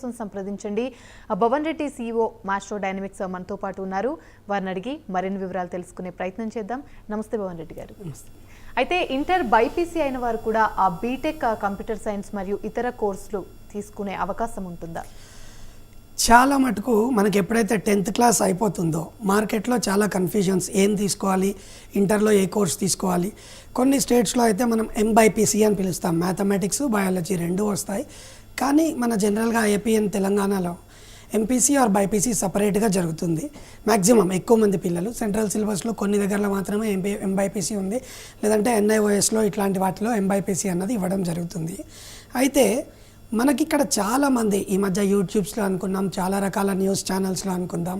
కోసం సంప్రదించండి. Bhavan Reddy CEO Maestro Dynamics మనతో పాటు ఉన్నారు. వారిని అడిగి మరిన్ని వివరాలు తెలుసుకునే ప్రయత్నం చేద్దాం. నమస్తే భవన్ రెడ్డి గారు. అయితే ఇంటర్ బైపీసీ అయిన వారు కూడా ఆ బీటెక్ కంప్యూటర్ సైన్స్ మరియు ఇతర కోర్సులు తీసుకునే అవకాశం ఉంటుందా? చాలా మటుకు మనకి ఎప్పుడైతే టెన్త్ క్లాస్ అయిపోతుందో మార్కెట్లో చాలా కన్ఫ్యూజన్స్. ఏం తీసుకోవాలి? ఇంటర్లో ఏ కోర్స్ తీసుకోవాలి? కొన్ని స్టేట్స్లో అయితే మనం ఎంబైపీసీ అని పిలుస్తాం. మ్యాథమెటిక్స్ బయాలజీ రెండు వస్తాయి. కానీ మన జనరల్గా ఏపీఎన్ తెలంగాణలో ఎంపీసీ ఆర్ బైపీసీ సపరేట్గా జరుగుతుంది. మ్యాక్సిమం ఎక్కువ మంది పిల్లలు సెంట్రల్ సిలబస్లో కొన్ని దగ్గరలో మాత్రమే ఎంపీ ఎంబైపీసీ ఉంది. లేదంటే ఎన్ఐఓఎస్లో ఇట్లాంటి వాటిలో ఎంబైపీసీ అన్నది ఇవ్వడం జరుగుతుంది. అయితే మనకి ఇక్కడ చాలామంది ఈ మధ్య యూట్యూబ్స్లో అనుకున్నాం చాలా రకాల న్యూస్ ఛానల్స్లో అనుకుందాం.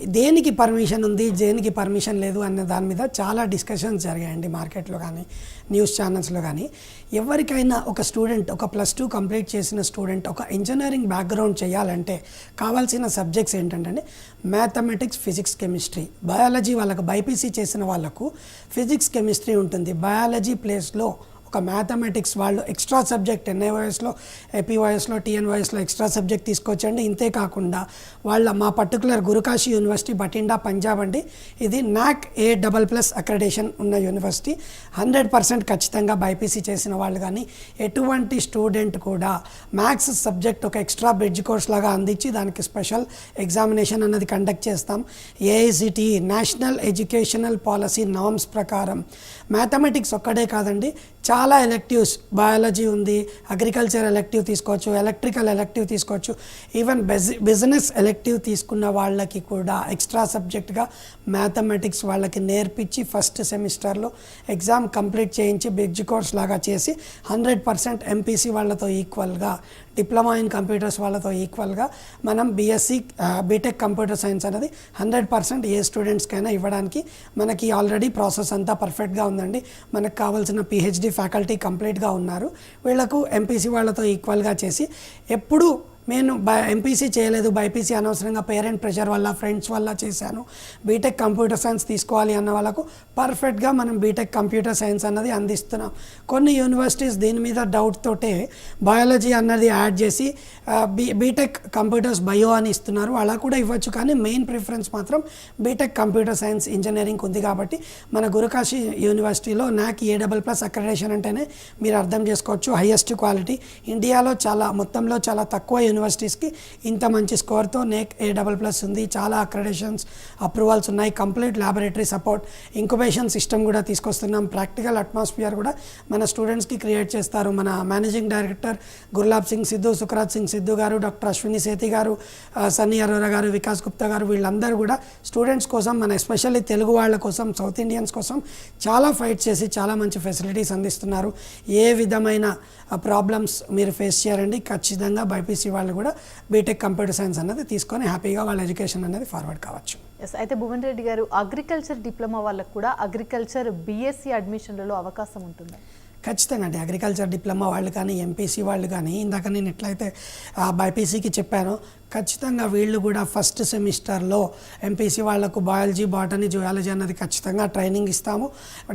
దేనికి పర్మిషన్ ఉంది దేనికి పర్మిషన్ లేదు అన్న దాని మీద చాలా డిస్కషన్స్ జరిగాయండి మార్కెట్లో కానీ న్యూస్ ఛానల్స్లో కానీ. ఎవరికైనా ఒక స్టూడెంట్ ఒక ప్లస్ టూ కంప్లీట్ చేసిన స్టూడెంట్ ఒక ఇంజనీరింగ్ బ్యాక్గ్రౌండ్ చేయాలంటే కావాల్సిన సబ్జెక్ట్స్ ఏంటంటే మ్యాథమెటిక్స్ ఫిజిక్స్ కెమిస్ట్రీ బయాలజీ వాళ్ళకు బైపీసీ చేసిన వాళ్ళకు ఫిజిక్స్ కెమిస్ట్రీ ఉంటుంది. బయాలజీ ప్లేస్లో ఒక మ్యాథమెటిక్స్ వాళ్ళు ఎక్స్ట్రా సబ్జెక్ట్ ఎన్ఐఓఎస్లో ఎపివైఎస్లో టీఎన్వైఎస్లో ఎక్స్ట్రా సబ్జెక్ట్ తీసుకొచ్చండి. ఇంతే కాకుండా వాళ్ళ మా పర్టికులర్ గురుకాశీ యూనివర్సిటీ బటిండా పంజాబ్ అండి. ఇది NAAC A double plus accreditation ఉన్న యూనివర్సిటీ. హండ్రెడ్ పర్సెంట్ ఖచ్చితంగా బైపీసీ చేసిన వాళ్ళు కానీ ఎటువంటి స్టూడెంట్ కూడా మ్యాథ్స్ సబ్జెక్ట్ ఒక ఎక్స్ట్రా బ్రిడ్జ్ కోర్స్ లాగా అందించి దానికి స్పెషల్ ఎగ్జామినేషన్ అన్నది కండక్ట్ చేస్తాం. AICTE national educational policy norms ప్రకారం. మ్యాథమెటిక్స్ ఒక్కడే కాదండి చాలా ఎలెక్టివ్స్ బయాలజీ ఉంది అగ్రికల్చర్ ఎలెక్టివ్ తీసుకోవచ్చు ఎలక్ట్రికల్ ఎలెక్టివ్ తీసుకోవచ్చు. ఈవెన్ బెజి బిజినెస్ ఎలెక్టివ్ తీసుకున్న వాళ్ళకి కూడా ఎక్స్ట్రా సబ్జెక్ట్గా మ్యాథమెటిక్స్ వాళ్ళకి నేర్పించి ఫస్ట్ సెమిస్టర్లో ఎగ్జామ్ కంప్లీట్ చేయించి బ్రిడ్జ్ కోర్స్ లాగా చేసి హండ్రెడ్ పర్సెంట్ ఎంపీసీ వాళ్ళతో ఈక్వల్గా డిప్లొమా ఇన్ కంప్యూటర్స్ వాళ్ళతో ఈక్వల్గా మనం బీఎస్సీ బీటెక్ కంప్యూటర్ సైన్స్ అనేది హండ్రెడ్ పర్సెంట్ ఏ స్టూడెంట్స్కైనా ఇవ్వడానికి మనకి ఆల్రెడీ ప్రాసెస్ అంతా పర్ఫెక్ట్గా ఉందండి. మనకు కావాల్సిన పిహెచ్డి ఫ్యాకల్టీ కంప్లీట్గా ఉన్నారు. వీళ్ళకు ఎంపీసీ వాళ్ళతో ఈక్వల్గా చేసి ఎప్పుడు నేను బై ఎంపీసీ చేయలేదు బైపీసీ అనవసరంగా పేరెంట్ ప్రెషర్ వల్ల ఫ్రెండ్స్ వల్ల చేశాను. బీటెక్ కంప్యూటర్ సైన్స్ తీసుకోవాలి అన్న వాళ్ళకు పర్ఫెక్ట్గా మనం బీటెక్ కంప్యూటర్ సైన్స్ అన్నది అందిస్తున్నాం. కొన్ని యూనివర్సిటీస్ దీని మీద డౌట్ తోటే బయాలజీ అన్నది యాడ్ చేసి బీ బీటెక్ కంప్యూటర్స్ బయో అని ఇస్తున్నారు. అలా కూడా ఇవ్వచ్చు కానీ మెయిన్ ప్రిఫరెన్స్ మాత్రం బీటెక్ కంప్యూటర్ సైన్స్ ఇంజనీరింగ్ ఉంది కాబట్టి మన గురుకాశి యూనివర్సిటీలో నాక్ ఏ డబల్ ప్లస్ అక్రెడేషన్ అంటేనే మీరు అర్థం చేసుకోవచ్చు. Highest quality. ఇండియాలో చాలా మొత్తంలో చాలా తక్కువ యూనివర్సిటీస్కి ఇంత మంచి స్కోర్తో నేక్ ఏ డబల్ ప్లస్ ఉంది. చాలా అక్రెడేషన్స్ అప్రూవల్స్ ఉన్నాయి. Complete laboratory support incubation system కూడా తీసుకొస్తున్నాం. ప్రాక్టికల్ అట్మాస్ఫియర్ కూడా మన స్టూడెంట్స్కి క్రియేట్ చేస్తారు. మన మేనేజింగ్ డైరెక్టర్ గుర్లాబ్ సింగ్ సిద్ధు సుఖరాజ్ సింగ్ సిద్ధు గారు డాక్టర్ అశ్విని సేతి గారు సన్నీ అరోరా గారు వికాస్ గుప్తా గారు వీళ్ళందరూ కూడా స్టూడెంట్స్ కోసం మన ఎస్పెషల్లీ తెలుగు వాళ్ళ కోసం సౌత్ ఇండియన్స్ కోసం చాలా ఫైట్ చేసి చాలా మంచి ఫెసిలిటీస్ అందిస్తున్నారు. ఏ విధమైన ప్రాబ్లమ్స్ మీరు ఫేస్ చేయాలండి? ఖచ్చితంగా బైపీసీ వాళ్ళు కూడా బీటెక్ కంప్యూటర్ సైన్స్ అన్నది తీసుకొని హ్యాపీగా వాళ్ళ ఎడ్యుకేషన్ అనేది ఫార్వర్డ్ కావచ్చు. ఎస్ అయితే భువన్ రెడ్డి గారు అగ్రికల్చర్ డిప్లొమా వాళ్ళకు కూడా అగ్రికల్చర్ బీఎస్సీ అడ్మిషన్లలో అవకాశం ఉంటుందా. ఖచ్చితంగా అండి. అగ్రికల్చర్ డిప్లొమా వాళ్ళు కానీ ఎంపీసీ వాళ్ళు కానీ ఇందాక నేను ఎట్లయితే బైపీసీకి చెప్పానో ఖచ్చితంగా వీళ్ళు కూడా ఫస్ట్ సెమిస్టర్లో ఎంపీసీ వాళ్ళకు బయాలజీ బాటనీ జుయాలజీ అన్నది ఖచ్చితంగా ట్రైనింగ్ ఇస్తాము.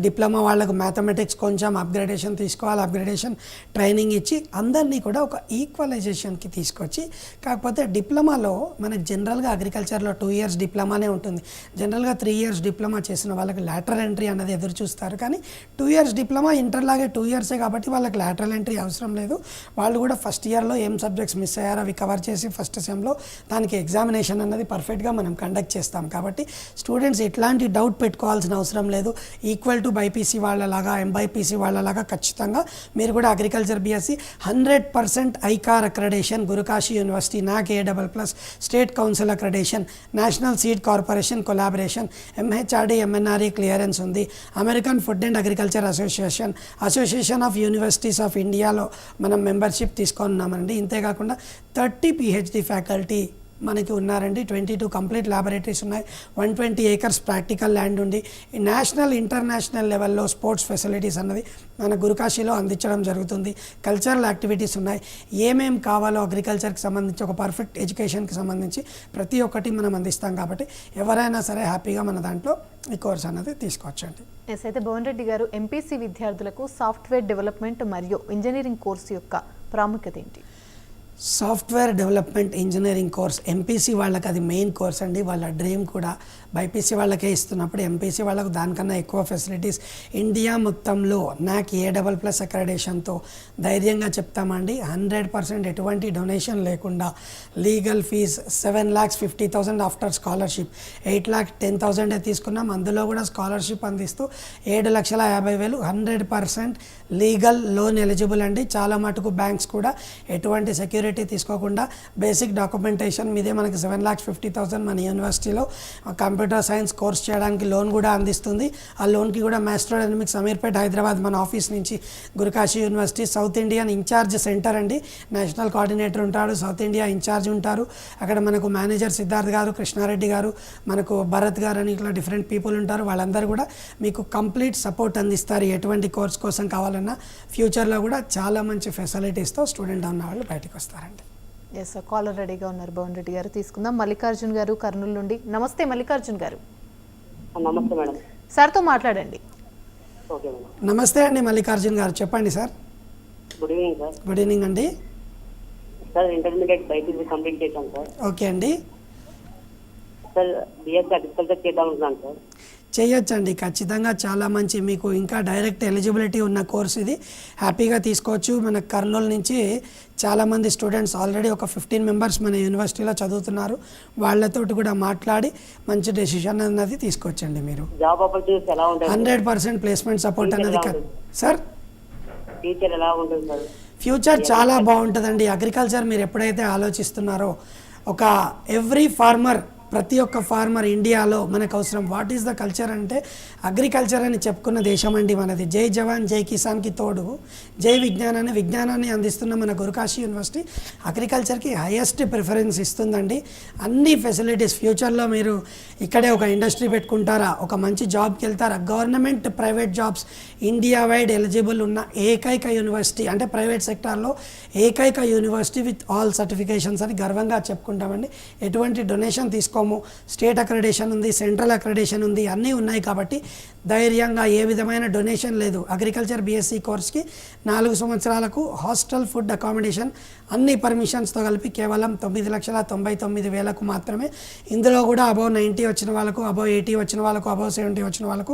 డిప్లొమా వాళ్ళకు మ్యాథమెటిక్స్ కొంచెం అప్గ్రేడేషన్ తీసుకోవాలి అప్గ్రేడేషన్ ట్రైనింగ్ ఇచ్చి అందరినీ కూడా ఒక ఈక్వలైజేషన్కి తీసుకొచ్చి కాకపోతే డిప్లొమాలో మనకు జనరల్గా అగ్రికల్చర్లో టూ ఇయర్స్ డిప్లొమానే ఉంటుంది. జనరల్గా త్రీ ఇయర్స్ డిప్లొమా చేసిన వాళ్ళకి లాటరల్ ఎంట్రీ అన్నది ఎదురు చూస్తారు. కానీ టూ ఇయర్స్ డిప్లొమా ఇంటర్లాగే టూ ఇయర్సే కాబట్టి వాళ్ళకి లాటరల్ ఎంట్రీ అవసరం లేదు. వాళ్ళు కూడా ఫస్ట్ ఇయర్లో ఏం సబ్జెక్ట్స్ మిస్ అయ్యారో అవి కవర్ చేసి ఫస్ట్ సెమ్లో దానికి ఎగ్జామినేషన్ అన్నది పర్ఫెక్ట్గా మనం కండక్ట్ చేస్తాం. కాబట్టి స్టూడెంట్స్ ఎట్లాంటి డౌట్ పెట్టుకోవాల్సిన అవసరం లేదు. ఈక్వల్ టు బైపీసీ వాళ్ళలాగా ఎంబైపీసీ వాళ్ళలాగా ఖచ్చితంగా మీరు కూడా agriculture BSc hundred percent ICAR accreditation Guru Kashi university NAAC A double plus state council accreditation national seed corporation collaboration MHRD MNRE clearance ఉంది. American food and agriculture association association of universities of ఇండియాలో మనం membership తీసుకొని ఉన్నామండి. ఇంతేకాకుండా thirty PhD faculty మనకి ఉన్నారండి. Twenty two complete laboratories ఉన్నాయి. One twenty acres practical land ఉంది. ఈ నేషనల్ ఇంటర్నేషనల్ లెవెల్లో స్పోర్ట్స్ ఫెసిలిటీస్ అన్నది మన గురుకాశీలో అందించడం జరుగుతుంది. కల్చరల్ యాక్టివిటీస్ ఉన్నాయి. ఏమేం కావాలో అగ్రికల్చర్కి సంబంధించి ఒక పర్ఫెక్ట్ ఎడ్యుకేషన్కి సంబంధించి ప్రతి ఒక్కటి మనం అందిస్తాం కాబట్టి ఎవరైనా సరే హ్యాపీగా మన దాంట్లో ఈ కోర్స్ అన్నది తీసుకోవచ్చండి. ఎస్ అయితే భువన్ రెడ్డి గారు ఎంపీసీ విద్యార్థులకు సాఫ్ట్వేర్ డెవలప్మెంట్ మరియు ఇంజనీరింగ్ కోర్సు యొక్క ప్రాముఖ్యత ఏంటి? Software development engineering course MPC వాళ్ళకి అది మెయిన్ కోర్స్ అండి. వాళ్ళ డ్రీమ్ కూడా బైపీసీ వాళ్ళకే ఇస్తున్నప్పుడు ఎంపీసీ వాళ్ళకు దానికన్నా ఎక్కువ ఫెసిలిటీస్. ఇండియా మొత్తంలో నాకు ఏ డబల్ ప్లస్ అక్రెడేషన్తో ధైర్యంగా చెప్తామండి హండ్రెడ్ పర్సెంట్ ఎటువంటి డొనేషన్ లేకుండా legal fees seven lakhs fifty thousand after scholarship. Eight lakh ten థౌసండే తీసుకున్నాం అందులో కూడా స్కాలర్షిప్ అందిస్తూ ఏడు లక్షల యాభై వేలు hundred percent legal loan eligible అండి. చాలా మటుకు బ్యాంక్స్ కూడా ఎటువంటి సెక్యూరిటీ తీసుకోకుండా బేసిక్ డాక్యుమెంటేషన్ మీదే మనకి సెవెన్ ల్యాక్స్ ఫిఫ్టీ థౌసండ్ మన యూనివర్సిటీలో కంప్యూటర్ సైన్స్ కోర్స్ చేయడానికి లోన్ కూడా అందిస్తుంది. ఆ లోన్కి కూడా మాస్టర్ ఎకనమిక్స్ అమీర్పేట్ హైదరాబాద్ మన ఆఫీస్ నుంచి Gurukashi university south Indian incharge center అండి. నేషనల్ కోఆర్డినేటర్ ఉంటాడు సౌత్ ఇండియా ఇన్ఛార్జ్ ఉంటారు. అక్కడ మనకు మేనేజర్ సిద్ధార్థ్ గారు కృష్ణారెడ్డి గారు మనకు భరత్ గారు అని ఇట్లా డిఫరెంట్ పీపుల్ ఉంటారు. వాళ్ళందరూ కూడా మీకు కంప్లీట్ సపోర్ట్ అందిస్తారు. ఎటువంటి కోర్స్ కోసం కావాలన్నా ఫ్యూచర్లో కూడా చాలా మంచి ఫెసిలిటీస్తో స్టూడెంట్ ఉన్న వాళ్ళు బయటకు వస్తారండి. ఎస్ సార్ కాలర్ రెడీగా ఉన్నారు భవన్ రెడ్డి గారు. తీసుకుందాం. మల్లికార్జున్ గారు కర్నూలు నుండి. నమస్తే మల్లికార్జున్ గారు. నమస్తే మేడం. సార్తో మాట్లాడండి. Okay madam. నమస్తే అండి మల్లికార్జున్ గారు. చెప్పండి sir good evening sir good evening అండి. సార్ ఇంటర్మీడియట్ బైపీసీ కంప్లీట్ చేశాను సార్ ఓకే అండి. సార్ బిఎస్సీ అగ్రికల్చర్ చేద్దాం అనుకున్నాను సార్ చేయొచ్చండి. ఖచ్చితంగా చాలా మంచి మీకు ఇంకా డైరెక్ట్ ఎలిజిబిలిటీ ఉన్న కోర్స్ ఇది. హ్యాపీగా తీసుకోవచ్చు. మన కర్నూలు నుంచి చాలామంది స్టూడెంట్స్ ఆల్రెడీ ఒక ఫిఫ్టీన్ మెంబర్స్ మన యూనివర్సిటీలో చదువుతున్నారు. వాళ్ళతోటి కూడా మాట్లాడి మంచి డెసిషన్ అన్నది తీసుకోవచ్చండి మీరు. హండ్రెడ్ పర్సెంట్ ప్లేస్మెంట్ సపోర్ట్ ఉంటుంది? సార్? ఫ్యూచర్ చాలా బాగుంటుందండి. అగ్రికల్చర్ మీరు ఎప్పుడైతే ఆలోచిస్తున్నారో ఒక ఎవ్రీ ఫార్మర్ ప్రతి ఒక్క ఫార్మర్ ఇండియాలో మనకు అవసరం. వాట్ ఈస్ ద కల్చర్ అంటే అగ్రికల్చర్ అని చెప్పుకున్న దేశం అండి మనది. జై జవాన్ జై కిసాన్కి తోడు జై విజ్ఞానాన్ని విజ్ఞానాన్ని అందిస్తున్న మన గురుకాశీ యూనివర్సిటీ అగ్రికల్చర్కి హైయెస్ట్ ప్రిఫరెన్స్ ఇస్తుందండి. అన్ని ఫెసిలిటీస్ ఫ్యూచర్లో మీరు ఇక్కడే ఒక ఇండస్ట్రీ పెట్టుకుంటారా ఒక మంచి జాబ్కి వెళ్తారా government private jobs India wide eligible ఉన్న ఏకైక యూనివర్సిటీ అంటే ప్రైవేట్ సెక్టార్లో ఏకైక యూనివర్సిటీ విత్ ఆల్ సర్టిఫికేషన్స్ అని గర్వంగా చెప్పుకుంటామండి. ఎటువంటి డొనేషన్ తీసుకోము స్టేట్ అక్రెడేషన్ ఉంది సెంట్రల్ అక్రెడేషన్ ఉంది అన్నీ ఉన్నాయి కాబట్టి ధైర్యంగా ఏ విధమైన డొనేషన్ లేదు. అగ్రికల్చర్ బీఎస్సీ కోర్స్కి నాలుగు సంవత్సరాలకు హాస్టల్ ఫుడ్ అకామిడేషన్ అన్ని పర్మిషన్స్తో కలిపి కేవలం తొమ్మిది లక్షల తొంభై తొమ్మిది వేలకు మాత్రమే. ఇందులో కూడా అబౌవ్ నైంటీ వచ్చిన వాళ్ళకు అబౌవ్ ఎయిటీ వచ్చిన వాళ్ళకు అబౌవ్ సెవెంటీ వచ్చిన వాళ్ళకు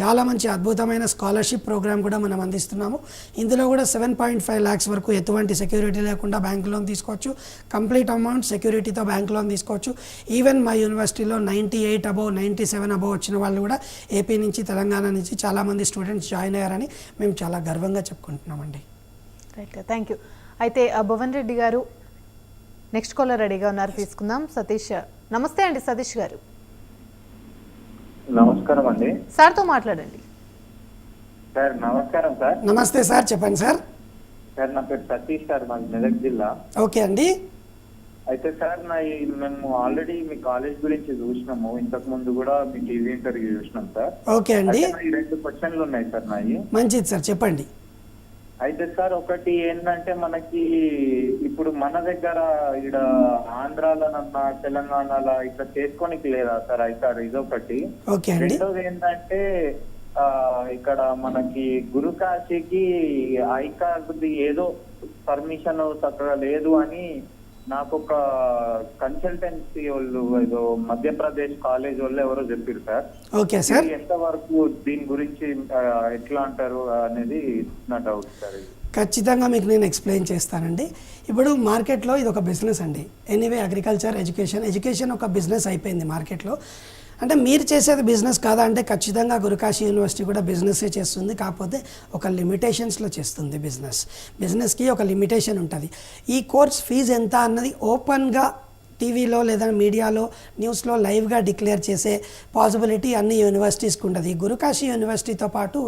చాలా మంచి అద్భుతమైన స్కాలర్షిప్ ప్రోగ్రామ్ కూడా మనం అందిస్తున్నాము. ఇందులో కూడా సెవెన్ పాయింట్ ఫైవ్ ల్యాక్స్ వరకు ఎటువంటి సెక్యూరిటీ లేకుండా బ్యాంక్ లోన్ తీసుకోవచ్చు. కంప్లీట్ అమౌంట్ సెక్యూరిటీతో బ్యాంక్ లోన్ తీసుకోవచ్చు. ఈవెన్ మా యూనివర్సిటీలో ninety eight above ninety seven above వచ్చిన వాళ్ళు కూడా ఏపీ నుంచి తెలంగాణ నుంచి చాలామంది స్టూడెంట్స్ జాయిన్ అయ్యారని మేము చాలా గర్వంగా చెప్పుకుంటున్నామండి. రైట్ థ్యాంక్ యూ అయితే ఆ, భువన్ రెడ్డి గారు నెక్స్ట్ కాలర్ రెడీగా ఉన్నారు. తీసుకుందాం. సతీష్ నమస్తే అండి సతీష్ గారు. నమస్కారం అండి. సార్తో మాట్లాడండి. సార్ నమస్కారం సార్. నమస్తే సార్ చెప్పండి సార్. సార్ నా పేరు సతీష్ సార్ మాది మెదక్ జిల్లా. ఓకే అండి. అయితే సార్ నా మేము ఆల్రెడీ మీ కాలేజ్ గురించి చూసినాము. ఇంతకు ముందు కూడా మీ టీవీ ఇంటర్వ్యూ చూసినాం సార్. ఓకే అండి. అయితే రెండు క్వశ్చన్లు ఉన్నాయి సార్ నాయి. మంచిది సార్ చెప్పండి. అయితే సార్ ఒకటి ఏంటంటే మనకి ఇప్పుడు మన దగ్గర ఇక్కడ ఆంధ్రాలోనన్నా తెలంగాణలో ఇట్లా చేసుకోనికి లేదా సార్? అయితే ఇదొకటి. ఓకే అండి. రెండోది ఏంటంటే ఆ ఇక్కడ మనకి గురుకాశీకి ఐ కార్డుది ఏదో పర్మిషన్ చక్కగా లేదు అని నాకు ఒక కన్సల్టెన్సీ వాళ్ళు ఏదో మధ్యప్రదేశ్ కాలేజ్ వాళ్ళు ఎవరో చెప్పారు సార్. Okay sir. ఇది ఎంతవరకు దీని గురించి ఎట్లా అంటారు అనేది నా డౌట్ సార్ ఖచ్చితంగా మీకు నేను ఎక్స్ప్లెయిన్ చేస్తానండి. ఇప్పుడు మార్కెట్లో ఇది ఒక బిజినెస్ అండి. ఎనీవే అగ్రికల్చర్ ఎడ్యుకేషన్ ఎడ్యుకేషన్ ఒక బిజినెస్ అయిపోయింది మార్కెట్లో అంటే మీరు చేసేది బిజినెస్ కాదా అంటే ఖచ్చితంగా గురుకాశీ యూనివర్సిటీ కూడా బిజినెసే చేస్తుంది. కాకపోతే ఒక లిమిటేషన్స్లో చేస్తుంది బిజినెస్ బిజినెస్కి ఒక లిమిటేషన్ ఉంటుంది. ఈ కోర్స్ ఫీజు ఎంత అన్నది ఓపెన్గా టీవీలో లేదా మీడియాలో న్యూస్లో లైవ్గా డిక్లేర్ చేసే పాసిబిలిటీ అన్ని యూనివర్సిటీస్కి ఉంటుంది గురుకాశీ యూనివర్సిటీతో పాటు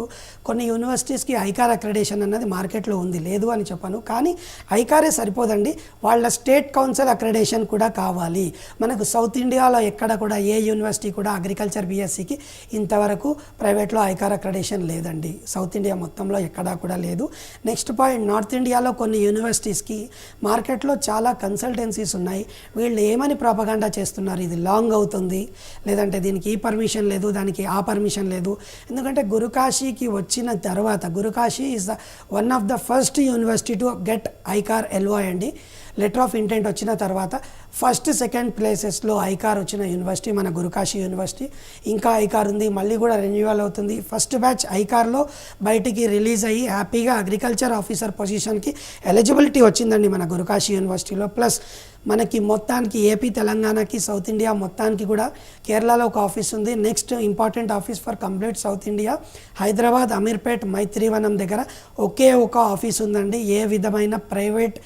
కొన్ని యూనివర్సిటీస్కి ఐకార్ అక్రెడేషన్ అన్నది మార్కెట్లో ఉంది లేదు అని చెప్పాను. కానీ ఐకారే సరిపోదండి. వాళ్ళ స్టేట్ కౌన్సిల్ అక్రెడేషన్ కూడా కావాలి. మనకు సౌత్ ఇండియాలో ఎక్కడ కూడా ఏ యూనివర్సిటీ కూడా అగ్రికల్చర్ బీఎస్సీకి ఇంతవరకు ప్రైవేట్లో ఐకార్ అక్రెడేషన్ లేదండి. సౌత్ ఇండియా మొత్తంలో ఎక్కడా కూడా లేదు. నెక్స్ట్ పాయింట్ నార్త్ ఇండియాలో కొన్ని యూనివర్సిటీస్కి మార్కెట్లో చాలా కన్సల్టెన్సీస్ ఉన్నాయి. వీళ్ళు ఏమని ప్రాపగాండా చేస్తున్నారు? ఇది లాంగ్ అవుతుంది. లేదంటే దీనికి ఈ పర్మిషన్ లేదు దానికి ఆ పర్మిషన్ లేదు. ఎందుకంటే గురుకాశీకి వచ్చిన తర్వాత Gurukashi is the one of the first university to get ICAR LO అండి లెటర్ ఆఫ్ ఇంటెంట్ వచ్చిన తర్వాత ఫస్ట్ సెకండ్ ప్లేసెస్లో ఐకార్ వచ్చిన యూనివర్సిటీ మన గురుకాశీ యూనివర్సిటీ. ఇంకా ఐకార్ ఉంది మళ్ళీ కూడా రెన్యువల్ అవుతుంది. ఫస్ట్ బ్యాచ్ ఐకార్లో బయటికి రిలీజ్ అయ్యి హ్యాపీగా అగ్రికల్చర్ ఆఫీసర్ పొజిషన్కి ఎలిజిబిలిటీ వచ్చిందండి మన గురుకాశీ యూనివర్సిటీలో. ప్లస్ మనకి మొత్తానికి ఏపీ తెలంగాణకి సౌత్ ఇండియా మొత్తానికి కూడా కేరళలో ఒక ఆఫీస్ ఉంది. Next important office for complete south India Hyderabad Ameerpet Maitrivanam దగ్గర ఒకే ఒక ఆఫీస్ ఉందండి. ఏ విధమైన ప్రైవేట్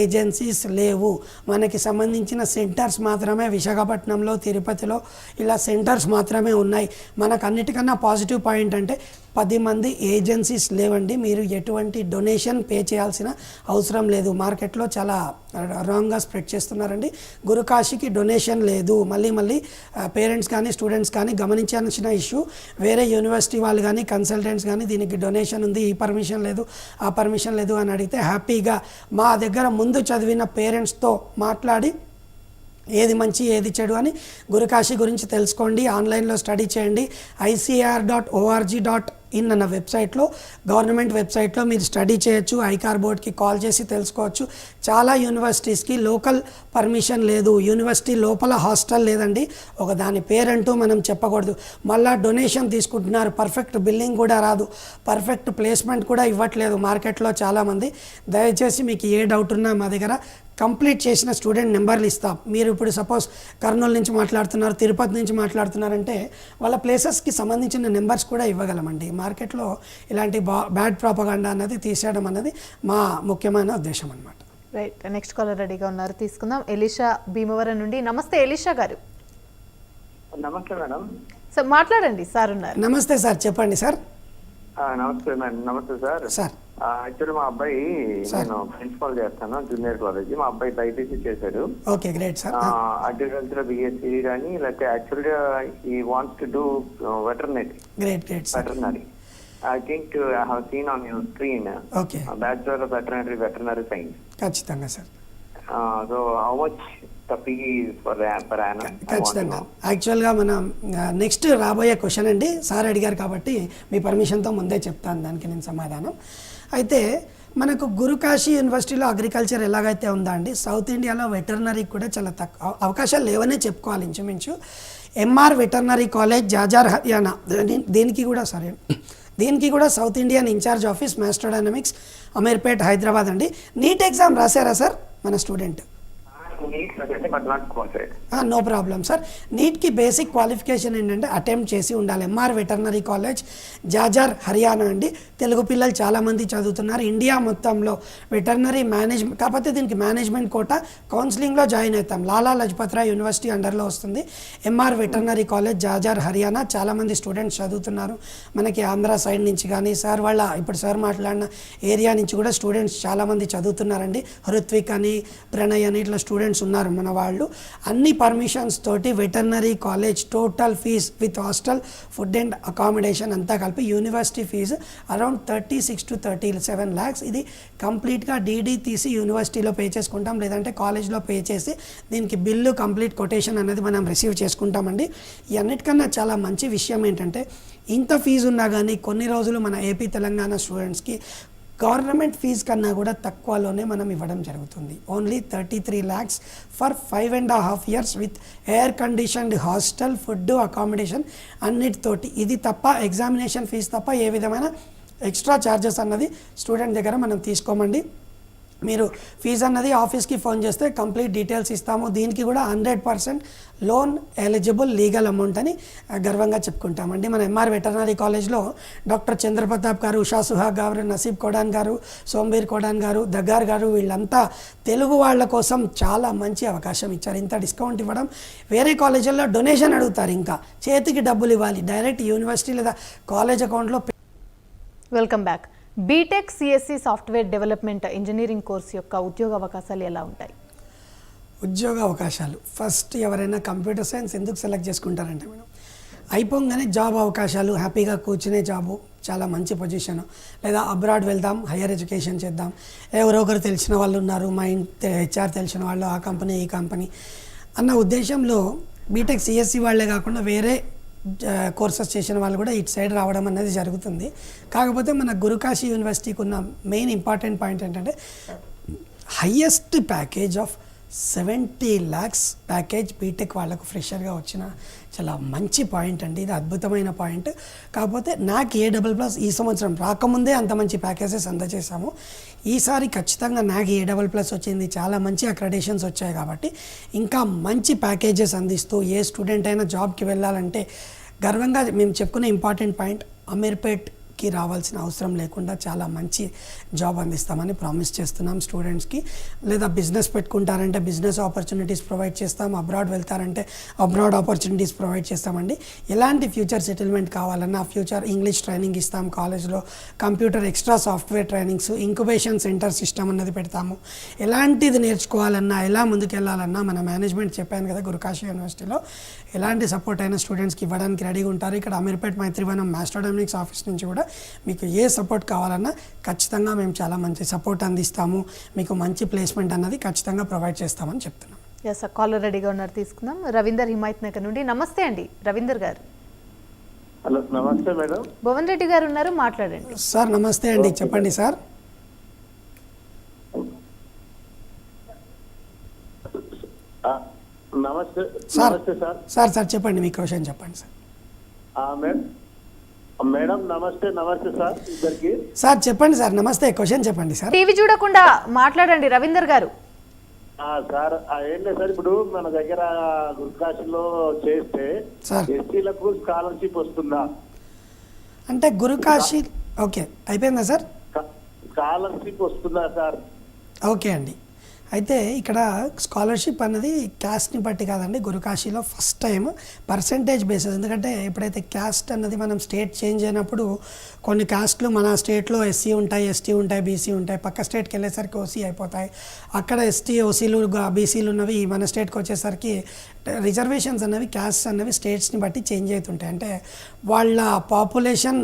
ఏజెన్సీస్ లేవు. మనకి సంబంధించిన సెంటర్స్ మాత్రమే విశాఖపట్నంలో తిరుపతిలో ఇలా సెంటర్స్ మాత్రమే ఉన్నాయి. మనకు అన్నిటికన్నా పాజిటివ్ పాయింట్ అంటే పది మంది ఏజెన్సీస్ లేవండి. మీరు ఎటువంటి డొనేషన్ పే చేయాల్సిన అవసరం లేదు. మార్కెట్లో చాలా రాంగ్గా స్ప్రెడ్ చేస్తున్నారండి. గురుకాశీకి డొనేషన్ లేదు. మళ్ళీ మళ్ళీ పేరెంట్స్ కానీ స్టూడెంట్స్ కానీ గమనించాల్సిన ఇష్యూ వేరే యూనివర్సిటీ వాళ్ళు కానీ కన్సల్టెంట్స్ కానీ దీనికి డొనేషన్ ఉంది. ఈ పర్మిషన్ లేదు ఆ పర్మిషన్ లేదు అని అడిగితే హ్యాపీగా మా దగ్గర ముందు చదివిన పేరెంట్స్తో మాట్లాడి ఏది మంచి ఏది చెడు అని గురుకాశీ గురించి తెలుసుకోండి. ఆన్లైన్లో స్టడీ చేయండి. ICR dot ORG dot in అన్న వెబ్సైట్లో గవర్నమెంట్ వెబ్సైట్లో మీరు స్టడీ చేయొచ్చు. ఐకార్ బోర్డ్కి కాల్ చేసి తెలుసుకోవచ్చు. చాలా యూనివర్సిటీస్కి లోకల్ పర్మిషన్ లేదు. యూనివర్సిటీ లోపల హాస్టల్ లేదండి. ఒక దాని పేరంటూ మనం చెప్పకూడదు. మళ్ళీ డొనేషన్ తీసుకుంటున్నారు. పర్ఫెక్ట్ బిల్లింగ్ కూడా రాదు. పర్ఫెక్ట్ ప్లేస్మెంట్ కూడా ఇవ్వట్లేదు మార్కెట్లో చాలామంది. దయచేసి మీకు ఏ డౌట్ ఉన్నా మా దగ్గర కంప్లీట్ చేసిన స్టూడెంట్ నెంబర్లు ఇస్తాం. మీరు ఇప్పుడు సపోజ్ కర్నూలు నుంచి మాట్లాడుతున్నారు తిరుపతి నుంచి మాట్లాడుతున్నారంటే వాళ్ళ ప్లేసెస్కి సంబంధించిన నెంబర్స్ కూడా ఇవ్వగలమండి. మార్కెట్లో ఇలాంటి బా బ్యాడ్ ప్రాపగాండా అన్నది తీసేయడం అన్నది మా ముఖ్యమైన ఉద్దేశం అనమాట రైట్ నెక్స్ట్ కాలర్ రెడీగా ఉన్నారు. తీసుకుందాం. ఎలిషా భీమవరం నుండి. నమస్తే ఎలిషా గారు. నమస్తే మేడం. సో మాట్లాడండి. సార్ ఉన్నారు. నమస్తే సార్ చెప్పండి సార్. ఆ, నమస్తే మేడం. నమస్తే సార్. సార్. యాక్చువల్లీ మా అబ్బాయి నేను ప్రిన్సిపాల్ చేస్తాను జూనియర్ కాలేజ్. మా అబ్బాయి బైపీసీ చేశాడు. Okay great sir. Agriculture BSc కానీ లేకపోతే యాక్చువల్గా he wants to do veterinary. Great great veterinary. I think I have seen on your screen. Okay. Bachelor of veterinary veterinary science. ఖచ్చితంగా sir. So how much ఖచ్చితంగా. యాక్చువల్గా మనం next రాబోయే question అండి. Sir అడిగారు కాబట్టి మీ పర్మిషన్తో ముందే చెప్తాను దానికి నేను సమాధానం. అయితే మనకు గురుకాశీ యూనివర్సిటీలో అగ్రికల్చర్ ఎలాగైతే ఉందా అండి సౌత్ ఇండియాలో వెటర్నరీ కూడా చాలా తక్కువ అవకాశాలు లేవనే చెప్పుకోవాలి ఇంచుమించు. MR veterinary college Jhajjar Haryana దీనికి కూడా సరే దీనికి కూడా south Indian incharge office Master Dynamics Ameerpet Hyderabad అండి. నీట్ ఎగ్జామ్ రాశారా సార్ మన స్టూడెంట్? నో ప్రాబ్లం సార్ నీట్కి బేసిక్ క్వాలిఫికేషన్ ఏంటంటే అటెంప్ట్ చేసి ఉండాలి. MR veterinary college Jhajjar Haryana అండి. తెలుగు పిల్లలు చాలామంది చదువుతున్నారు. ఇండియా మొత్తంలో వెటర్నరీ మేనేజ్మెంట్ కాకపోతే దీనికి మేనేజ్మెంట్ కోట కౌన్సిలింగ్లో జాయిన్ అవుతాం. లాలా లజపత్ రాయ్ యూనివర్సిటీ అండర్లో వస్తుంది. MR veterinary college Jhajjar Haryana చాలామంది స్టూడెంట్స్ చదువుతున్నారు. మనకి ఆంధ్ర సైడ్ నుంచి కానీ సార్ వాళ్ళ ఇప్పుడు సార్ మాట్లాడిన ఏరియా నుంచి కూడా స్టూడెంట్స్ చాలామంది చదువుతున్నారండి. హృత్విక్ అని ప్రణయ్ అని ఇట్లా స్టూడెంట్స్ ఉన్నారు మన వాళ్ళు. అన్ని పర్మిషన్స్ తోటి veterinary college total fees with hostel food and accommodation అంతా కలిపి university fee around thirty six to thirty seven lakhs ఇది కంప్లీట్గా డీడీ తీసి యూనివర్సిటీలో పే చేసుకుంటాం. లేదంటే కాలేజ్లో పే చేసి దీనికి బిల్లు కంప్లీట్ కొటేషన్ అనేది మనం రిసీవ్ చేసుకుంటామండి. ఈ అన్నిటికన్నా చాలా మంచి విషయం ఏంటంటే ఇంత ఫీజు ఉన్నా కానీ కొన్ని రోజులు మన ఏపీ తెలంగాణ స్టూడెంట్స్కి గవర్నమెంట్ ఫీజు కన్నా కూడా తక్కువలోనే మనం ఇవ్వడం జరుగుతుంది. Only thirty three lakhs for five and half years with air conditioned hostel food accommodation అన్నిటితోటి. ఇది తప్ప ఎగ్జామినేషన్ ఫీజు తప్ప ఏ విధమైన ఎక్స్ట్రా ఛార్జెస్ అన్నది స్టూడెంట్ దగ్గర మనం తీసుకోమండి. మీరు ఫీజు అన్నది ఆఫీస్కి ఫోన్ చేస్తే కంప్లీట్ డీటెయిల్స్ ఇస్తాము. దీనికి కూడా hundred percent loan eligible legal amount అని గర్వంగా చెప్పుకుంటామండి. మన ఎంఆర్ వెటర్నరీ కాలేజ్లో డాక్టర్ చంద్రప్రతాప్ గారు ఉషా సుహాగ్ గారు నసీబ్ కోడాన్ గారు సోంబీర్ కోడాన్ గారు దగ్గార్ గారు వీళ్ళంతా తెలుగు వాళ్ళ కోసం చాలా మంచి అవకాశం ఇచ్చారు. ఇంత డిస్కౌంట్ ఇవ్వడం వేరే కాలేజీల్లో డొనేషన్ అడుగుతారు ఇంకా. చేతికి డబ్బులు ఇవ్వాలి. డైరెక్ట్ యూనివర్సిటీ లేదా కాలేజ్ అకౌంట్లో welcome back BTech CSC software development engineering course యొక్క ఉద్యోగ అవకాశాలు ఎలా ఉంటాయి? ఉద్యోగ అవకాశాలు. ఫస్ట్ ఎవరైనా కంప్యూటర్ సైన్స్ ఎందుకు సెలెక్ట్ చేసుకుంటారంటే మేడం అయిపోగానే జాబ్ అవకాశాలు హ్యాపీగా కూర్చునే జాబు చాలా మంచి పొజిషన్. లేదా అబ్రాడ్ వెళ్దాం హయ్యర్ ఎడ్యుకేషన్ చేద్దాం. ఎవరో ఒకరు తెలిసిన వాళ్ళు ఉన్నారు మా ఇంటి హెచ్ఆర్ తెలిసిన వాళ్ళు ఆ కంపెనీ ఈ కంపెనీ అన్న ఉద్దేశంలో బీటెక్ సిఎస్సి వాళ్ళే కాకుండా వేరే కోర్సెస్ చేసిన వాళ్ళు కూడా ఇటు సైడ్ రావడం అనేది జరుగుతుంది. కాకపోతే మన గురుకాశీ యూనివర్సిటీకి ఉన్న మెయిన్ ఇంపార్టెంట్ పాయింట్ ఏంటంటే highest package of seventy lakhs package BTech వాళ్ళకు ఫ్రెషర్గా వచ్చిన చాలా మంచి పాయింట్ అండి. ఇది అద్భుతమైన పాయింట్. కాకపోతే నాకు ఏ డబుల్ ప్లస్ ఈ సంవత్సరం రాకముందే అంత మంచి ప్యాకేజెస్ అందజేశాము. ఈసారి ఖచ్చితంగా నాకు ఏ డబుల్ ప్లస్ వచ్చింది. చాలా మంచి అక్రెడిషన్స్ వచ్చాయి కాబట్టి ఇంకా మంచి ప్యాకేజెస్ అందిస్తూ ఏ స్టూడెంట్ అయినా జాబ్కి వెళ్ళాలంటే గర్వంగా మేము చెప్పుకునే ఇంపార్టెంట్ పాయింట్ అమీర్పేట్కి రావాల్సిన అవసరం లేకుండా చాలా మంచి జాబ్ అందిస్తామని ప్రామిస్ చేస్తున్నాం స్టూడెంట్స్కి. లేదా బిజినెస్ పెట్టుకుంటారంటే బిజినెస్ ఆపర్చునిటీస్ ప్రొవైడ్ చేస్తాం అబ్రాడ్ వెళ్తారంటే అబ్రాడ్ ఆపర్చునిటీస్ ప్రొవైడ్ చేస్తామండి. ఎలాంటి ఫ్యూచర్ సెటిల్మెంట్ కావాలన్నా ఫ్యూచర్ ఇంగ్లీష్ ట్రైనింగ్ ఇస్తాం కాలేజ్లో computer extra software trainings incubation center system అన్నది పెడతాము. ఎలాంటిది నేర్చుకోవాలన్నా ఎలా ముందుకెళ్ళాలన్నా మన మేనేజ్మెంట్ చెప్పాను కదా గురుకాశీ యూనివర్సిటీలో ఎలాంటి సపోర్ట్ అయినా స్టూడెంట్స్కి ఇవ్వడానికి రెడీగా ఉంటారు. ఇక్కడ అమీర్పేట్ మైత్రివనం మాస్టర్డమిక్స్ ఆఫీస్ నుంచి కూడా మీకు ఏ సపోర్ట్ కావాలన్నా ఖచ్చితంగా మేము చాలా మంచి సపోర్ట్ అందిస్తాము. మీకు మంచి ప్లేస్మెంట్ అన్నది ఖచ్చితంగా ప్రొవైడ్ చేస్తామని చెప్తున్నాం. ఎస్ కాలర్ రెడీగా ఉన్నారు. తీసుకుందాం. రవీందర్ హిమాయత్ నగర్ నుండి. నమస్తే అండి. రవీందర్ గారు. హలో నమస్తే మేడం. భువన్ రెడ్డి గారు ఉన్నారు. మాట్లాడండి. సార్ నమస్తే అండి. చెప్పండి సార్ నమస్తే సార్ సార్. సార్ సార్ చెప్పండి మీ క్వశ్చన్ చెప్పండి సార్. మేడం మేడం నమస్తే నమస్తే సార్ ఇద్దరికి. సార్ చెప్పండి సార్ నమస్తే క్వశ్చన్ చెప్పండి సార్. టీవీ చూడకుండా మాట్లాడండి రవీందర్ గారు. ఆ, సార్ ఏం లేదు సార్ ఇప్పుడు మన దగ్గర గురుకాశంలో చేస్తే సార్. ఎస్సీలకు స్కాలర్షిప్ వస్తుందా? అంటే గురుకాశీ ఓకే అయిపోయిందా సార్? స్కాలర్షిప్ వస్తుందా సార్? ఓకే అండి. అయితే ఇక్కడ స్కాలర్షిప్ అన్నది క్యాస్ట్ని బట్టి కాదండి. గురుకాశీలో ఫస్ట్ టైం పర్సంటేజ్ బేసిస్. ఎందుకంటే ఎప్పుడైతే క్యాస్ట్ అన్నది మనం స్టేట్ చేంజ్ అయినప్పుడు కొన్ని క్యాస్ట్లు మన స్టేట్లో ఎస్సీ ఉంటాయి ఎస్టీ ఉంటాయి బీసీ ఉంటాయి పక్క స్టేట్కి వెళ్ళేసరికి ఓసీ అయిపోతాయి. అక్కడ ఎస్టీ ఓసీలు బీసీలు ఉన్నవి మన స్టేట్కి వచ్చేసరికి రిజర్వేషన్స్ అన్నవి క్యాస్ట్ అన్నవి స్టేట్స్ని బట్టి చేంజ్ అవుతుంటాయి. అంటే వాళ్ళ పాపులేషన్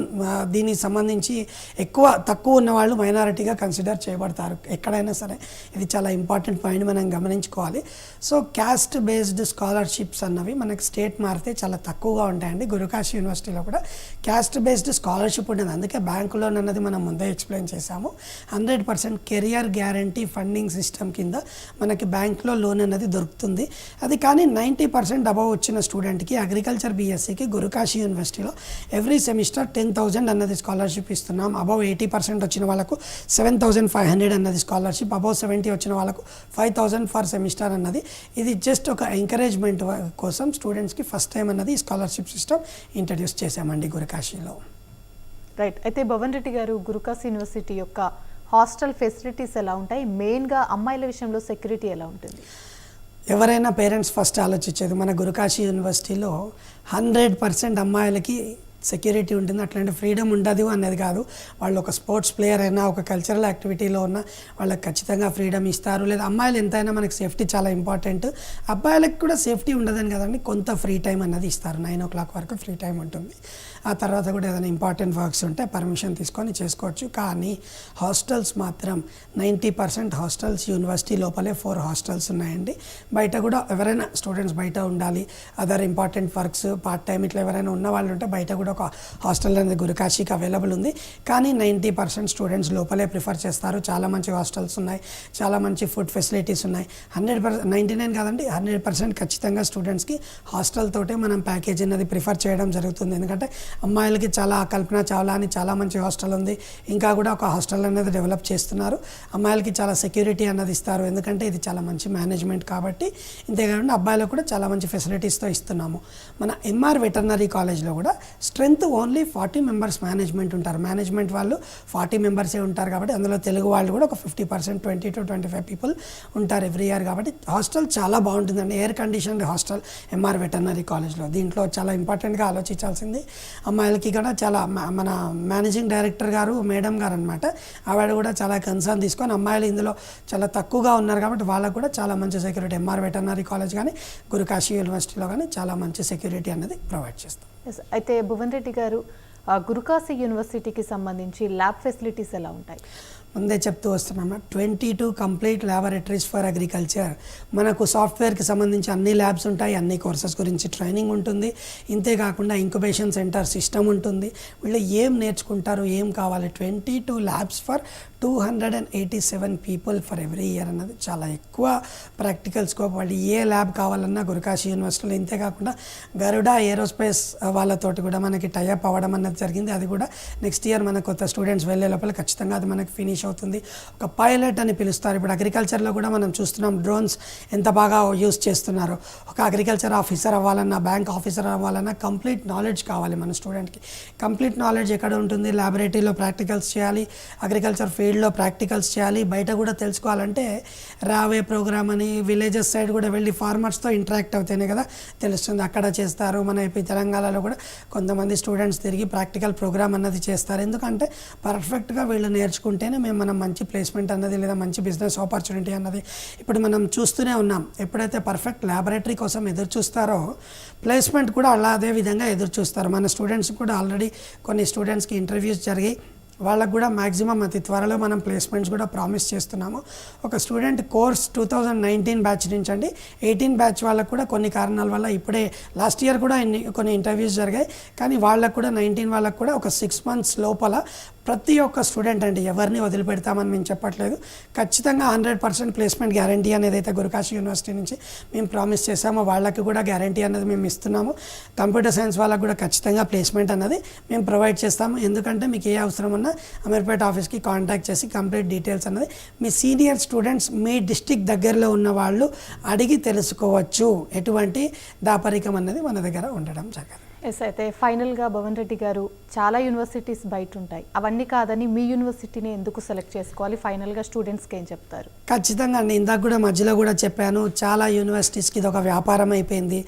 దీనికి సంబంధించి ఎక్కువ తక్కువ ఉన్న వాళ్ళు మైనారిటీగా కన్సిడర్ చేయబడతారు. ఎక్కడైనా సరే. ఇది చాలా ఇంపార్టెంట్ ఇంపార్టెంట్ పాయింట్ మనం గమనించుకోవాలి. సో క్యాస్ట్ బేస్డ్ స్కాలర్షిప్స్ అన్నవి మనకి స్టేట్ మారితే చాలా తక్కువగా ఉంటాయండి. గురుకాశీ యూనివర్సిటీలో కూడా క్యాస్ట్ బేస్డ్ స్కాలర్షిప్ ఉంటుంది అందుకే బ్యాంకు లోన్ అన్నది మనం ముందే ఎక్స్ప్లెయిన్ చేశాము. Hundred percent career guarantee funding system కింద మనకి బ్యాంక్లో లోన్ అనేది దొరుకుతుంది. అది కానీ నైంటీ పర్సెంట్ అబవ్ వచ్చిన స్టూడెంట్కి అగ్రికల్చర్ బీఎస్సీకి గురుకాశి యూనివర్సిటీలో ఎవ్రీ సెమిస్టర్ టెన్ థౌజండ్ అన్నది స్కాలర్షిప్ ఇస్తున్నాం. అబవ్ ఎయిటీ పర్సెంట్ వచ్చిన వాళ్ళకు సెవెన్ థౌజండ్ ఫైవ్ హండ్రెడ్ అన్నది స్కాలర్షిప్. అబవ్ సెవెంటీ వచ్చిన వాళ్ళకు ఫైవ్ థౌజండ్ ఫర్ సెమిస్టర్ అన్నది. ఇది జస్ట్ ఒక ఎంకరేజ్మెంట్ కోసం స్టూడెంట్స్కి ఫస్ట్ టైం అన్నది స్కాలర్షిప్ సిస్టమ్ ఇంట్రడ్యూస్ చేశామండి గురుకాశీలో. రైట్ అయితే భవన్ రెడ్డి గారు గురుకాస్ యూనివర్సిటీ యొక్క హాస్టల్ ఫెసిలిటీస్ ఎలా ఉంటాయి? మెయిన్గా అమ్మాయిల విషయంలో సెక్యూరిటీ ఎలా ఉంటుంది? ఎవరైనా పేరెంట్స్ ఫస్ట్ ఆలోచించేది మన గురుకాశీ యూనివర్సిటీలో హండ్రెడ్ పర్సెంట్ అమ్మాయిలకి సెక్యూరిటీ ఉంటుంది అట్లాంటి ఫ్రీడమ్ ఉండదు అనేది కాదు. వాళ్ళు ఒక స్పోర్ట్స్ ప్లేయర్ అయినా ఒక కల్చరల్ యాక్టివిటీలో ఉన్న వాళ్ళకి ఖచ్చితంగా ఫ్రీడమ్ ఇస్తారు. లేదా అమ్మాయిలు ఎంతైనా మనకి సేఫ్టీ చాలా ఇంపార్టెంట్ అబ్బాయిలకు కూడా సేఫ్టీ ఉండదని కదండి కొంత ఫ్రీ టైం అన్నది ఇస్తారు. నైన్ ఓ క్లాక్ వరకు ఫ్రీ టైం ఉంటుంది. ఆ తర్వాత కూడా ఏదైనా ఇంపార్టెంట్ వర్క్స్ ఉంటే పర్మిషన్ తీసుకొని చేసుకోవచ్చు. కానీ హాస్టల్స్ మాత్రం నైంటీ పర్సెంట్ హాస్టల్స్ యూనివర్సిటీ లోపలే ఫోర్ హాస్టల్స్ ఉన్నాయండి. బయట కూడా ఎవరైనా స్టూడెంట్స్ బయట ఉండాలి. Other important works part time ఇట్లా ఎవరైనా ఉన్న వాళ్ళు ఉంటే బయట కూడా ఒక హాస్టల్ అనేది గురుకాశీకి అవైలబుల్ ఉంది. కానీ నైంటీ పర్సెంట్ స్టూడెంట్స్ లోపలే ప్రిఫర్ చేస్తారు. చాలా మంచి హాస్టల్స్ ఉన్నాయి. చాలా మంచి ఫుడ్ ఫెసిలిటీస్ ఉన్నాయి. హండ్రెడ్ పర్సెంట్ నైంటీ నైన్ కాదండి హండ్రెడ్ పర్సెంట్ ఖచ్చితంగా స్టూడెంట్స్కి హాస్టల్ తోటే మనం ప్యాకేజ్ అనేది ప్రిఫర్ చేయడం జరుగుతుంది. ఎందుకంటే అమ్మాయిలకి చాలా కల్పన చావ్లా అని చాలా మంచి హాస్టల్ ఉంది. ఇంకా కూడా ఒక హాస్టల్ అనేది డెవలప్ చేస్తున్నారు. అమ్మాయిలకి చాలా సెక్యూరిటీ అన్నది ఇస్తారు. ఎందుకంటే ఇది చాలా మంచి మేనేజ్మెంట్ కాబట్టి ఇంతేకాకుండా అబ్బాయిలకు కూడా చాలా మంచి ఫెసిలిటీస్తో ఇస్తున్నాము. మన ఎంఆర్ వెటర్నరీ కాలేజ్లో కూడా strength only forty members management ఉంటారు. మేనేజ్మెంట్ వాళ్ళు ఫార్టీ మెంబర్సే ఉంటారు కాబట్టి అందులో తెలుగు వాళ్ళు కూడా ఒక fifty percent twenty two twenty five people ఉంటారు ఎవ్రీ ఇయర్ కాబట్టి హాస్టల్ చాలా బాగుంటుందండి. Air conditioned hostel MR veterinary కాలేజ్లో దీంట్లో చాలా ఇంపార్టెంట్గా ఆలోచించాల్సింది. అమ్మాయిలకి కూడా చాలా మన మేనేజింగ్ డైరెక్టర్ గారు మేడం గారు అనమాట ఆవిడ కూడా చాలా కన్సర్న్ తీసుకొని అమ్మాయిలు ఇందులో చాలా తక్కువగా ఉన్నారు కాబట్టి వాళ్ళకు కూడా చాలా మంచి సెక్యూరిటీ. ఎంఆర్ వెటర్నరీ కాలేజ్ కానీ గురుకాశీ యూనివర్సిటీలో కానీ చాలా మంచి సెక్యూరిటీ అనేది ప్రొవైడ్ చేస్తాం. అయితే భువన్ రెడ్డి గారు గురుకాశీ యూనివర్సిటీకి సంబంధించి ల్యాబ్ ఫెసిలిటీస్ ఎలా ఉంటాయి? ముందే చెప్తూ వస్తున్నాము twenty two complete laboratories for agriculture. మనకు సాఫ్ట్వేర్కి సంబంధించి అన్ని ల్యాబ్స్ ఉంటాయి అన్ని కోర్సెస్ గురించి ట్రైనింగ్ ఉంటుంది. ఇంతే కాకుండా ఇంక్యుబేషన్ సెంటర్ సిస్టమ్ ఉంటుంది. వీళ్ళు ఏం నేర్చుకుంటారు ఏం కావాలి? Twenty two labs for two hundred and eighty seven people for every year అన్నది చాలా ఎక్కువ ప్రాక్టికల్ స్కోప్. వాళ్ళు ఏ ల్యాబ్ కావాలన్నా గురుకాశీ యూనివర్సిటీలో ఇంతే కాకుండా గరుడ ఏరోస్పేస్ వాళ్ళతోటి కూడా మనకి టైఅప్ అవ్వడం అన్నది జరిగింది. అది కూడా నెక్స్ట్ ఇయర్ మన కొత్త స్టూడెంట్స్ వెళ్ళే లోపల ఖచ్చితంగా అది మనకి ఫినిష్ అవుతుంది. ఒక పైలట్ అని పిలుస్తారు. ఇప్పుడు అగ్రికల్చర్లో కూడా మనం చూస్తున్నాం డ్రోన్స్ ఎంత బాగా యూస్ చేస్తున్నారు. ఒక అగ్రికల్చర్ ఆఫీసర్ అవ్వాలన్నా బ్యాంక్ ఆఫీసర్ అవ్వాలన్నా కంప్లీట్ నాలెడ్జ్ కావాలి మన స్టూడెంట్కి. కంప్లీట్ నాలెడ్జ్ ఎక్కడ ఉంటుంది? ల్యాబొరేటరీలో ప్రాక్టికల్స్ చేయాలి. అగ్రికల్చర్ ఫీల్డ్లో ప్రాక్టికల్స్ చేయాలి. బయట కూడా తెలుసుకోవాలంటే రావే ప్రోగ్రామ్ అని విలేజెస్ సైడ్ కూడా వెళ్ళి ఫార్మర్స్తో ఇంటరాక్ట్ అవుతేనే కదా తెలుస్తుంది. అక్కడ చేస్తారు. మన ఏపీ తెలంగాణలో కూడా కొంతమంది స్టూడెంట్స్ తిరిగి ప్రాక్టికల్ ప్రోగ్రామ్ అన్నది చేస్తారు. ఎందుకంటే పర్ఫెక్ట్గా వీళ్ళు నేర్చుకుంటేనే మేము మనం మంచి ప్లేస్మెంట్ అన్నది లేదా మంచి బిజినెస్ ఆపర్చునిటీ అన్నది ఇప్పుడు మనం చూస్తూనే ఉన్నాం. ఎప్పుడైతే పర్ఫెక్ట్ ల్యాబొరేటరీ కోసం ఎదురు చూస్తారో ప్లేస్మెంట్ కూడా అలా అదే విధంగా ఎదురు చూస్తారు మన స్టూడెంట్స్ కూడా ఆల్రెడీ కొన్ని స్టూడెంట్స్కి ఇంటర్వ్యూస్ జరిగి వాళ్ళకు కూడా మ్యాక్సిమం అతి త్వరలో మనం ప్లేస్మెంట్స్ కూడా ప్రామిస్ చేస్తున్నాము. ఒక student course two thousand nineteen batch నుంచి అండి ఎయిటీన్ బ్యాచ్ వాళ్ళకు కూడా కొన్ని కారణాల వల్ల ఇప్పుడే లాస్ట్ ఇయర్ కూడా కొన్ని ఇంటర్వ్యూస్ జరిగాయి. కానీ వాళ్ళకు కూడా నైన్టీన్ వాళ్ళకు కూడా ఒక సిక్స్ మంత్స్ లోపల ప్రతి ఒక్క స్టూడెంట్ అండి ఎవరిని వదిలిపెడతామని మేము చెప్పట్లేదు. ఖచ్చితంగా హండ్రెడ్ పర్సెంట్ ప్లేస్మెంట్ గ్యారంటీ అనేది అయితే గురుకాశీ యూనివర్సిటీ నుంచి మేము ప్రామిస్ చేసామో వాళ్ళకి కూడా గ్యారంటీ అనేది మేము ఇస్తున్నాము. కంప్యూటర్ సైన్స్ వాళ్ళకి కూడా ఖచ్చితంగా ప్లేస్మెంట్ అన్నది మేము ప్రొవైడ్ చేస్తాము. ఎందుకంటే మీకు ఏ అవసరం ఉన్నా అమీర్పేట ఆఫీస్కి కాంటాక్ట్ చేసి కంప్లీట్ డీటెయిల్స్ అన్నది మీ సీనియర్ స్టూడెంట్స్ మీ డిస్టిక్ దగ్గరలో ఉన్న వాళ్ళు అడిగి తెలుసుకోవచ్చు. ఎటువంటి దాపరికం అన్నది మన దగ్గర ఉండడం జరగదు. ఎస్ అయితే ఫైనల్గా భవన్ రెడ్డి గారు చాలా యూనివర్సిటీస్ బయట ఉంటాయి అవన్నీ కాదని మీ యూనివర్సిటీని ఎందుకు సెలెక్ట్ చేసుకోవాలి? ఫైనల్గా స్టూడెంట్స్కి ఏం చెప్తారు? ఖచ్చితంగా అండి. ఇందాక కూడా మధ్యలో కూడా చెప్పాను చాలా యూనివర్సిటీస్కి ఇది ఒక వ్యాపారం అయిపోయింది.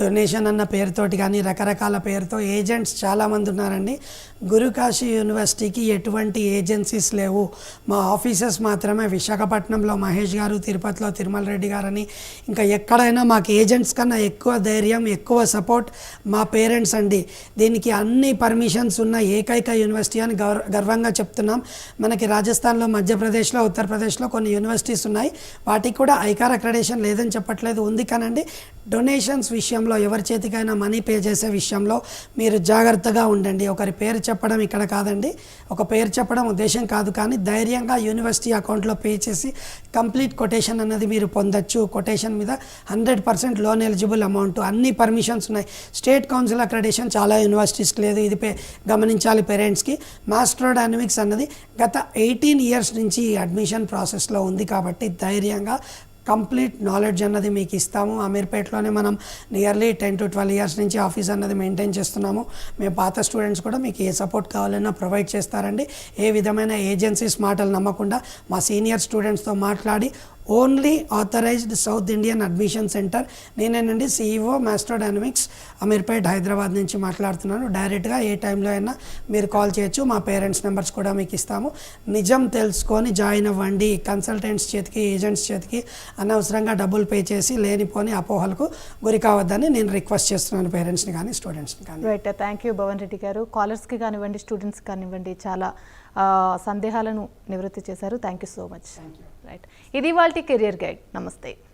డొనేషన్ అన్న పేరుతోటి కానీ రకరకాల పేరుతో ఏజెంట్స్ చాలామంది ఉన్నారండి. గురుకాశీ యూనివర్సిటీకి ఎటువంటి ఏజెన్సీస్ లేవు. మా ఆఫీసెస్ మాత్రమే విశాఖపట్నంలో మహేష్ గారు తిరుపతిలో తిరుమల రెడ్డి గారని. ఇంకా ఎక్కడైనా మాకు ఏజెంట్స్ కన్నా ఎక్కువ ధైర్యం ఎక్కువ సపోర్ట్ మా పేరెంట్స్ అండి. దీనికి అన్ని పర్మిషన్స్ ఉన్న ఏకైక యూనివర్సిటీ అని గౌర గర్వంగా చెప్తున్నాం. మనకి రాజస్థాన్లో మధ్యప్రదేశ్లో ఉత్తరప్రదేశ్లో కొన్ని యూనివర్సిటీస్ ఉన్నాయి. వాటికి కూడా ఐకార్ అక్రెడేషన్ లేదని చెప్పట్లేదు. ఉంది కానండి. డొనేషన్స్ విషయం విషయంలో ఎవరి చేతికైనా మనీ పే చేసే విషయంలో మీరు జాగ్రత్తగా ఉండండి. ఒకరి పేరు చెప్పడం ఇక్కడ కాదండి. ఒక పేరు చెప్పడం ఉద్దేశం కాదు కానీ ధైర్యంగా యూనివర్సిటీ అకౌంట్లో పే చేసి కంప్లీట్ కొటేషన్ అన్నది మీరు పొందొచ్చు. కొటేషన్ మీద hundred percent loan eligible amount అన్ని పర్మిషన్స్ ఉన్నాయి. స్టేట్ కౌన్సిల్ అక్రెడిషన్ చాలా యూనివర్సిటీస్కి లేదు. ఇది పే గమనించాలి పేరెంట్స్కి. మాస్టర్ డైనమిక్స్ అన్నది గత ఎయిటీన్ ఇయర్స్ నుంచి అడ్మిషన్ ప్రాసెస్లో ఉంది కాబట్టి ధైర్యంగా కంప్లీట్ నాలెడ్జ్ అన్నది మీకు ఇస్తాము. అమీర్పేటలోనే మనం nearly ten to twelve years నుంచి ఆఫీస్ అన్నది మెయింటైన్ చేస్తున్నాము. మేము పాత స్టూడెంట్స్ కూడా మీకు ఏ సపోర్ట్ కావాలన్నా ప్రొవైడ్ చేస్తారండి. ఏ విధమైన ఏజెన్సీస్ మాటలు నమ్మకుండా మా సీనియర్ స్టూడెంట్స్తో మాట్లాడి only authorized south Indian admission center. నేనేనండి CEO Master Dynamics Ameerpet Hyderabad నుంచి మాట్లాడుతున్నాను. డైరెక్ట్గా ఏ టైంలో అయినా మీరు కాల్ చేయొచ్చు. మా పేరెంట్స్ నెంబర్స్ కూడా మీకు ఇస్తాము. నిజం తెలుసుకొని జాయిన్ అవ్వండి. కన్సల్టెంట్స్ చేతికి ఏజెంట్స్ చేతికి అనవసరంగా డబ్బులు పే చేసి లేనిపోని అపోహలకు గురి కావద్దని నేను రిక్వెస్ట్ చేస్తున్నాను పేరెంట్స్ని కానీ స్టూడెంట్స్ని కానీ. Right thank you Bhavan Reddy గారు. కాలర్స్కి కానివ్వండి స్టూడెంట్స్కి కానివ్వండి చాలా సందేహాలను నివృత్తి చేశారు. Thank you so much right ఇది వాళ్ళ కెరియర్ గైడ్ నమస్తే.